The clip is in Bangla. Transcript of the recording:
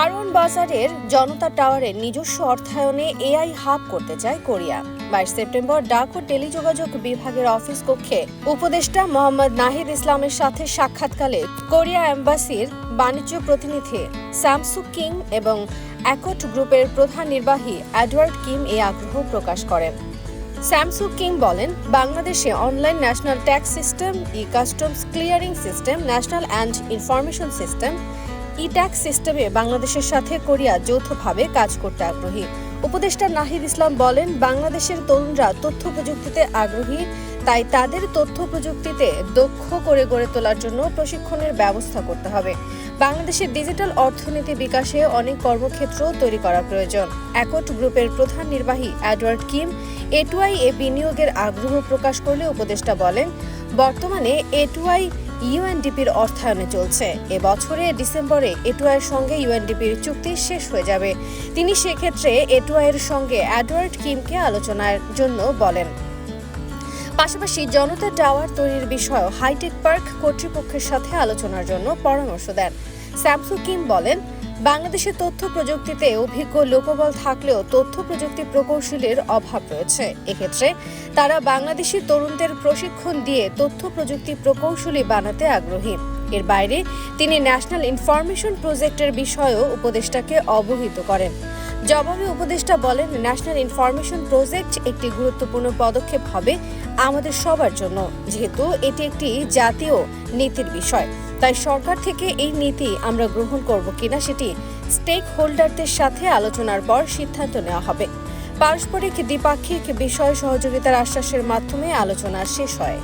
কারওয়ান বাজারের জনতা টাওয়ারের নিজস্ব অর্থায়নে এআই হাব করতে চায় কোরিয়া। বাইশ সেপ্টেম্বর ডাক ও টেলিযোগাযোগ বিভাগের অফিস কক্ষে উপদেষ্টা মোহাম্মদ নাহিদ ইসলামের সাথে সাক্ষাৎকালে কোরিয়া এম্বাসির বাণিজ্য প্রতিনিধি স্যামসু কিং এবং অ্যাকট গ্রুপের প্রধান নির্বাহী অ্যাডওয়ার্ড কিম এই আগ্রহ প্রকাশ করেন। স্যামসু কিং বলেন, বাংলাদেশে online national tax system e customs clearing system, national and information system e tax সিস্টেমে বাংলাদেশের সাথে কোরিয়া যৌথভাবে কাজ করতে আগ্রহী। উপদেষ্টা নাহিদ ইসলাম বলেন, বাংলাদেশের তরুণরা তথ্য প্রযুক্তিতে আগ্রহী, তাই তাদের তথ্য প্রযুক্তিতে দক্ষ করে গড়ে তোলার জন্য প্রশিক্ষণের ব্যবস্থা করতে হবে। বাংলাদেশের ডিজিটাল অর্থনীতি বিকাশে অনেক কর্মক্ষেত্র তৈরি করা প্রয়োজন। একট গ্রুপের প্রধান নির্বাহী অ্যাডওয়ার্ড কিম এটুআই এ বিনিয়োগের আগ্রহ প্রকাশ করলে উপদেষ্টা বলেন, বর্তমানে এটুআই ইউএনডিপির অর্থায়নে চলছে। এ বছরে ডিসেম্বরে এটুআইয়ের সঙ্গে ইউএনডিপির চুক্তি শেষ হয়ে যাবে। তিনি সেক্ষেত্রে এটুআইয়ের সঙ্গে অ্যাডওয়ার্ড কিমকে আলোচনার জন্য বলেন। পাশাপাশি জনতা টাওয়ার তৈরির বিষয়েও হাইটেক পার্ক কর্তৃপক্ষের সাথে আলোচনার জন্য পরামর্শ দেন। স্যামসু কিম বলেন বাংলাদেশের তথ্য প্রযুক্তিতে অভিজ্ঞ লোকবল থাকলেও তথ্য প্রযুক্তি প্রকৌশলীর অভাব রয়েছে। এক্ষেত্রে তারা বাংলাদেশি তরুণদের প্রশিক্ষণ দিয়ে তথ্য প্রযুক্তি প্রকৌশলী বানাতে আগ্রহী। এর বাইরে তিনি ন্যাশনাল ইনফরমেশন প্রজেক্টের বিষয়েও উপদেষ্টাকে অবহিত করেন। জবাবে উপদেষ্টা বলেন, ন্যাশনাল ইনফরমেশন প্রজেক্ট একটি গুরুত্বপূর্ণ পদক্ষেপ হবে আমাদের সবার জন্য, যেহেতু এটি একটি জাতীয় নীতির বিষয়। তাই সরকার থেকে এই নীতি আমরা গ্রহণ করব কিনা সেটি স্টেক হোল্ডারদের সাথে আলোচনার পর সিদ্ধান্ত নেওয়া হবে। পারস্পরিক দ্বিপাক্ষিক বিষয় সহযোগিতার আশ্বাসের মাধ্যমে আলোচনা শেষ হয়।